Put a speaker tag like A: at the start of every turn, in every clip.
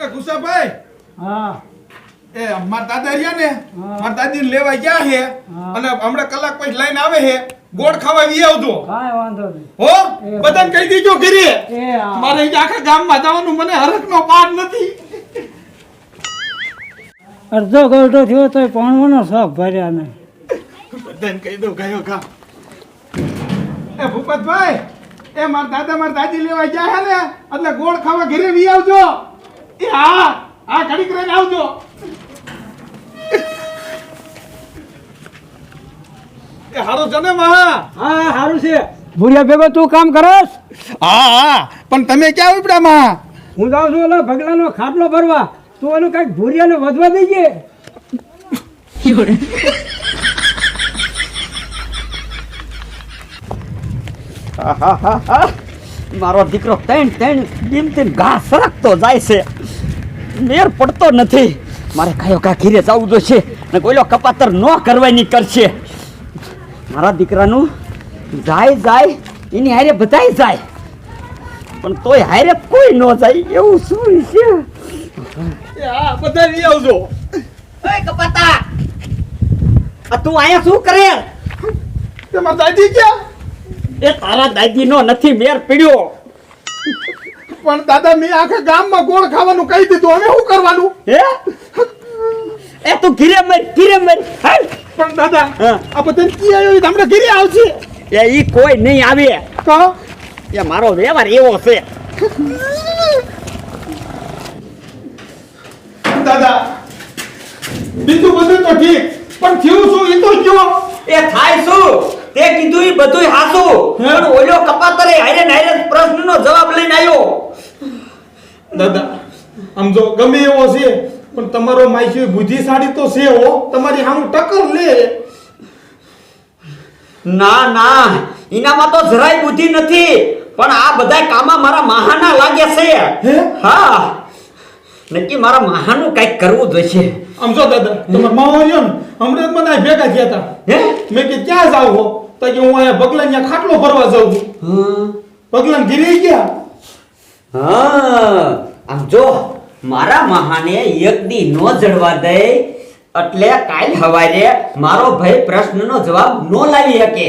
A: એ ગુસ્સાભાઈ?
B: હા.
A: એ મારા દાદા રહ્યા ને મારા દાદીને લેવા ગયા છે. અને હમણાં કલાક પછી લઈને આવે છે. ગોળ ખાવા વી આવજો.
B: કાંઈ વાંધો નહીં.
A: હો? બધાને કહી દેજો ઘરે. મારે આખા ગામમાં જવાનું મને હરખનો પાર નથી.
B: અડધો ગરડો થયો તો પાણવાનો શોખ ભર્યા ને
A: બધાને કહી દઉં ગયો ગામ. એ ભૂપતભાઈ એ મારા દાદા મારા દાદી લેવા ગયા છે ને એટલે ગોળ ખાવા ઘરે વી આવજો. એ હા હા ઘડીક રહીને આવજો. એ હારો છે ને
B: હા સારું છે. ભૂરિયા ભેગો તું કામ કરસ?
A: હા હા પણ તમે ક્યાં ઉપડ્યા માં
B: હું જાઉં છું ઓલો ભગલાનો ખાટલો ભરવા. તું એનું કંઈક ભૂરિયાને વધવા દઈએ
C: મારો દીકરો ત્રણ ત્રણ બીમ દિન ઘા સરકતો જાય છે. મેર પડતો નથી. મારે કયો કા ઘીરે જવું જોઈશે ને કોઈલો કપાતર ન કરવાની કરશે. મારા દીકરાનું જાય જાય એની હારે બધાય જાય. પણ તોય હારે કોઈ ન જાય એવું શું છે?
A: એ બધા વી આવજો.
C: ઓય કપાતા! આ તું અહીંયા શું કરે?
A: તમારા મારા દાદી ક્યાં?
C: એ તારા દાદીનો નથી મેર પીડ્યો.
A: પણ દાદા મેં આખા ગામમાં ગોળ ખાવાનું કહી દીધું. હવે શું કરવાનું?
C: હે? એ તું ઘીરે મર ઘીરે મર. હાલ.
A: પણ દાદા આ બધા કી આવ્યો? એ હમણાં ઘરે આવશે.
C: એ ઈ કોઈ નહીં આવે.
A: તો?
C: એ મારો વ્યવહાર એવો છે.
A: દાદા બીજું બધું તો ઠીક. પણ થયું શું? એ તો કયો?
C: એ થાય શું? તે કીધું ઈ બધુંય હાસું પણ ઓલો કપાતરે હારે નાયરે પ્રશ્નનો જવાબ લઈને આવ્યો
A: દાદા આમ જો ગમે એવો છે પણ તમારો માઈસી બુદ્ધિશાળી તો છે હો. તમારી આમ ટક્કર લે.
C: ના ના એનામાં તો જરાય બુદ્ધિ નથી. પણ આ બધા કામમાં મારા મહાના લાગે છે.
A: હે?
C: હા. નક્કી મારા મહાનું કંઈક કરવું જોઈશે
A: આમ જો દાદા તમારા ને હમણાં મને ભેગા થયા હતા.
C: હે?
A: મેં કે ક્યાં જાવ તો કે હું અહીંયા બગલાના ખાટલો ભરવા જાઉં છું.
C: હા
A: બગલાને ઘીરે ગયા.
C: હા. આમ જો મારા મહાને એક દી નો જડવા દે એટલે કાલ હવારે મારો ભાઈ પ્રશ્નનો જવાબ નો લાવી શકે.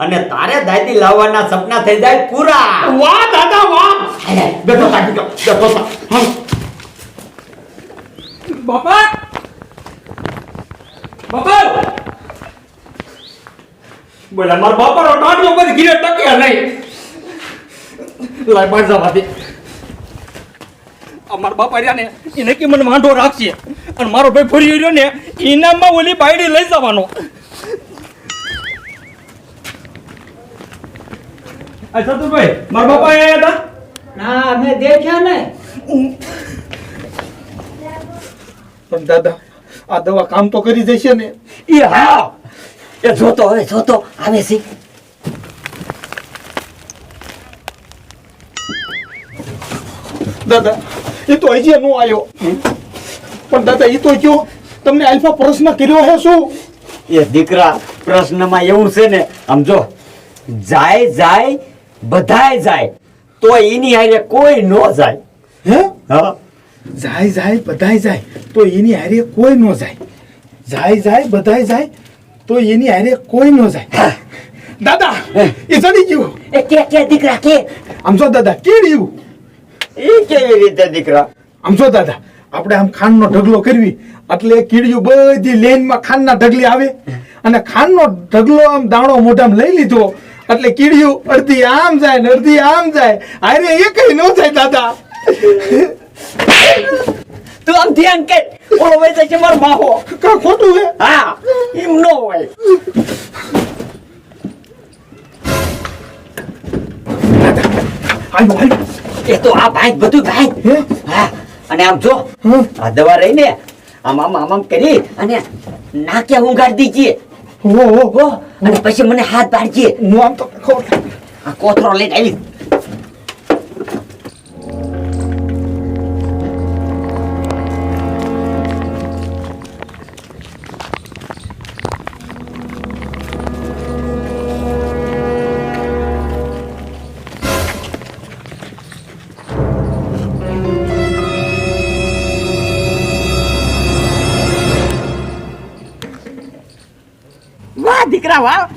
C: અને તારે દાદી લાવવાના સપના થઈ જાય પૂરા.
A: વાહ દાદા વાહ.
C: બેઠો થા દીકરો, બેઠો.
A: બાપા. બાપા. બોલા મારા બાપાનો ટાંટિયો બધી ઘીરે ટકે નહીં. લાય બાર જવા દે અમારા બાપા રહ્યા ને એ નક્કી મને વાંઢો રાખશે અને મારો ભાઈ ફરી રહ્યો ને ઇનામમાં ઓલી બાયડી લઈ જવાનો. ચતુરભાઈ મારા બાપા હતા?
B: ના મેં દેખ્યા ને.
A: પણ દાદા આ દવા કામ તો કરી દેશે ને.
C: એ હા. એ જોતો હવે જોતો. આવે છે
A: દાદા એ તો હજી નો આવ્યો. પણ દાદા એ તો કયો તમને આલ્ફા પ્રશ્ન કર્યો હે શું?
C: એ દીકરા પ્રશ્નમાં એવું છે ને સમજો જાય જાય બધાય જાય તો એની હારે કોઈ નો જાય.
A: હે?
C: હા.
A: જાય જાય બધાય જાય તો એની હારે કોઈ નો જાય. જાય જાય બધાય જાય તો એની હારે કોઈ ન જાય. દાદા એ ચડી ગયું.
C: એ કે કે દીકરા કે?
A: આમ જો દાદા કેળ્યું
C: એ કેવી રીતે દીકરા?
A: આમ જો દાદા આપણે આમ ખાંડનો ઢગલો કરવી એટલે કીડિયું બધી લેનમાં ખાંડના ઢગલી આવે. અને ખાંડનો ઢગલો આમ દાણો મોઢામાં લઈ લીધો એટલે કીડિયું અડધી આમ જાય ને અડધી આમ જાય. અરે એ કઈ ન થાય દાદા.
C: તું આમ ધ્યાન છે મારો માહો
A: કા ખોટું હે?
C: હા એમ નો હોય.
A: આવ્યો આવ્યો
C: એ તો આ ભાઈ બધું ભાઈ.
A: હા?
C: અને આમ જો. આ દવા રહીને આમ આમ આમ આમ કરી અને નાક્યા ઊંઘાડી દીજીએ. અને પછી મને હાથ બાળજે
A: હું આમ તો
C: આ કોથરો લઈને આવી દીકરા વાહ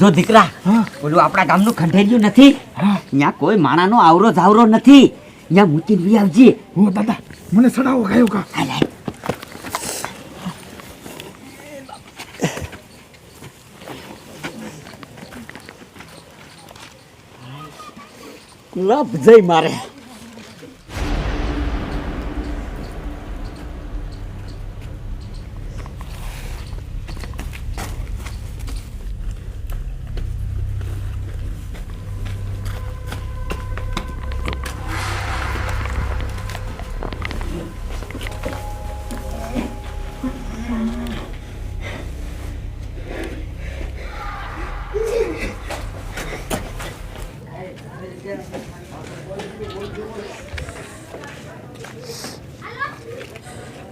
C: જો દીકરા ઓલું આપણા ગામનું ખંડેરિયું નથી. ત્યાં કોઈ માણાનો આવરો જાવરો નથી. ત્યાં મૂકીને આવજે.
A: હો દાદા મને સડાવો ગાયો કા.
C: લાભ જઈ મારે.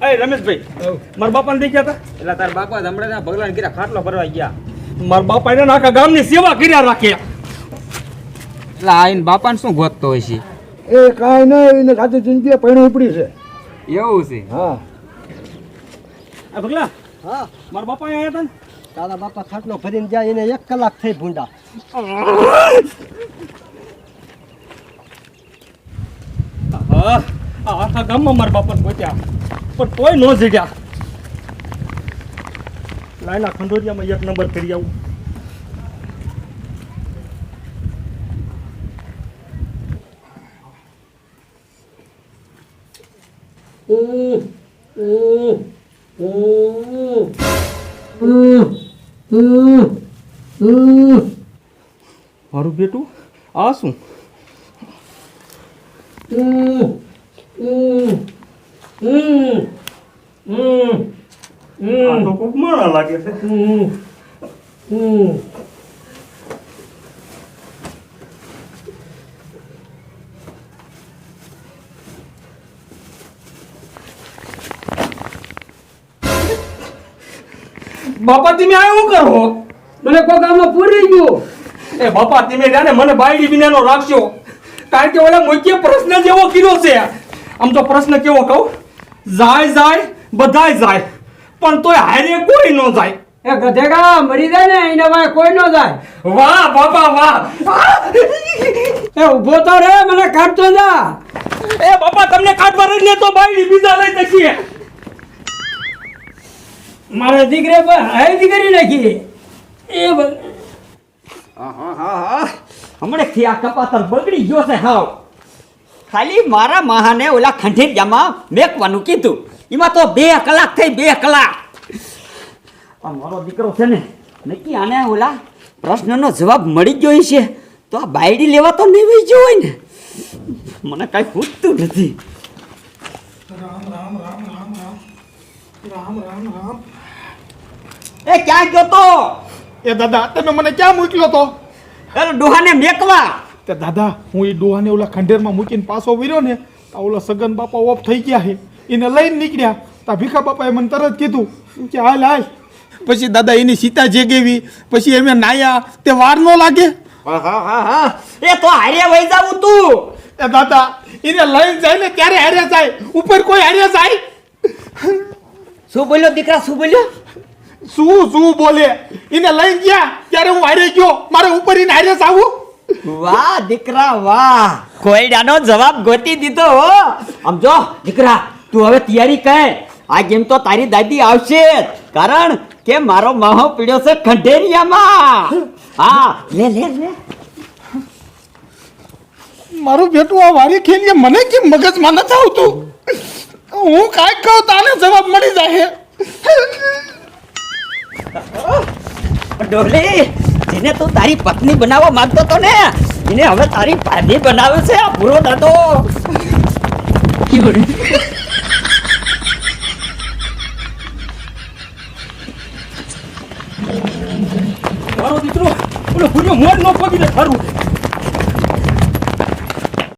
D: અય રમેશભાઈ મારા બાપાને દેખ્યા હતા? એટલે તારા બાપા હમણાં ત્યાં ભગવાન કીધા ખાટલો ભરવા ગયા. મારા બાપા એને આખા ગામની સેવા કર્યા રાખ્યા એટલે આઈને બાપાને શું ગોતતો હોય છે?
B: એ કાંઈ નહીં એને સાચી જિંદગી પૈણું ઉપડી છે.
D: એવું છે?
B: હા.
D: આ ભગલા
B: હા.
D: મારા બાપા અહીંયા હતા ને?
B: તારા બાપા ખાટલો ભરીને ગયા એને એક કલાક થઈ ભૂંડા.
D: હા આ આખા ગામમાં મારા બાપાને ગોત્યા. પણ તોય ન જગ્યા લાઈના ખંડોરિયામાં એક નંબર કરી આવું. મારું બેટું આ શું? આ તો કોક માણા લાગે છે. બાપા તમે આ શું કરો?
B: મને કોઈ ગામમાં પૂરી ગયું.
D: એ બાપા તમે જાણે મને બાયડી વિનાનો રાખશો કારણ કે ઓલા મુખ્ય પ્રશ્ન જેવો કર્યો છે. આમ તો પ્રશ્ન કેવો કહું? જાય જાય બધાય જાય. પણ તોય હારે કોઈ ન જાય.
B: એ ગધેડા મરી જાય ને એને વાય કોઈ ન જાય.
D: વાહ બાપા વાહ
B: એ ઊભો તો રે મને કાઢતો જા.
D: એ બાપા તમને કાઢવા રહીને તો બાયડી બીજા લઈ જશે.
B: મારા દીકરે પર હાઈ દીકરી નાખી. એ બધું
C: હમણાં આ કપાતર બગડી ગયો છે હાવ. ખાલી મારા મહાને ઓલા ખંડેરિયામાં મેકવાનું કીધું. એમાં તો બે કલાક થઈ બે કલાક. મારો દીકરો છે ને નક્કી આને ઓલા પ્રશ્નનો જવાબ મળી ગયો છે તો આ બાયડી લેવા તો નહીં વહી ગયો હોય ને. મને કાંઈ પૂછતું નથી.
A: રામ રામ રામ રામ રામ. રામ રામ રામ.
C: એ ક્યાં ગયો તો?
A: એ દાદા તમે મને ક્યાં મોકલ્યો તો?
C: એ ડોહાને મેકવા.
A: તે દાદા હું એ ડોહાને ઓલા ખંડેરમાં મૂકીને પાછો વીર્યો ને તો ઓલા સગન બાપા ઓફ થઈ ગયા છે. એને લઈને નીકળ્યા. તા ભીખા બાપાએ મને તરત કીધું કે હાલ હાલ. પછી દાદા એની સીતા જેગેવી પછી એમે નાયા. તે વાર ન લાગે.
C: એ તો હારે વહી જાવું તું.
A: એ દાદા એને લઈને જાય ને ત્યારે હારે જાય? ઉપર કોઈ હારે જાય?
C: શું બોલ્યો દીકરા શું બોલ્યો?
A: શું શું બોલે? એને લઈને ગયા ત્યારે હું હારે ગયો. મારે ઉપર એને હારે જાવું?
C: વાહ, દીકરા, વાહ. કોયડાનો જવાબ ગોતી દીધો, હો. આમ જો, દીકરા, તું હવે તૈયારી કર. આ ગેમ તો તારી દાદી આવશે કારણ કે મારો માહો પીડ્યો છે ખંડેરિયામાં હા, લે લે લે.
A: મારું બેટું આ વારી ખેલીએ મને કેમ મગજમાં નથી આવતું? હું કાંઈક કહું તાને જવાબ મળી જાય
C: ડોલી, જેને તું તારી પત્ની બનાવવા માંગતો હતો ને, એને હવે તારી ભાભી બનાવે છે આ પૂરો દાદો.
D: મારો દીકરો, ઓલો ભૂર્યો મોડ ન પગી દે ખરું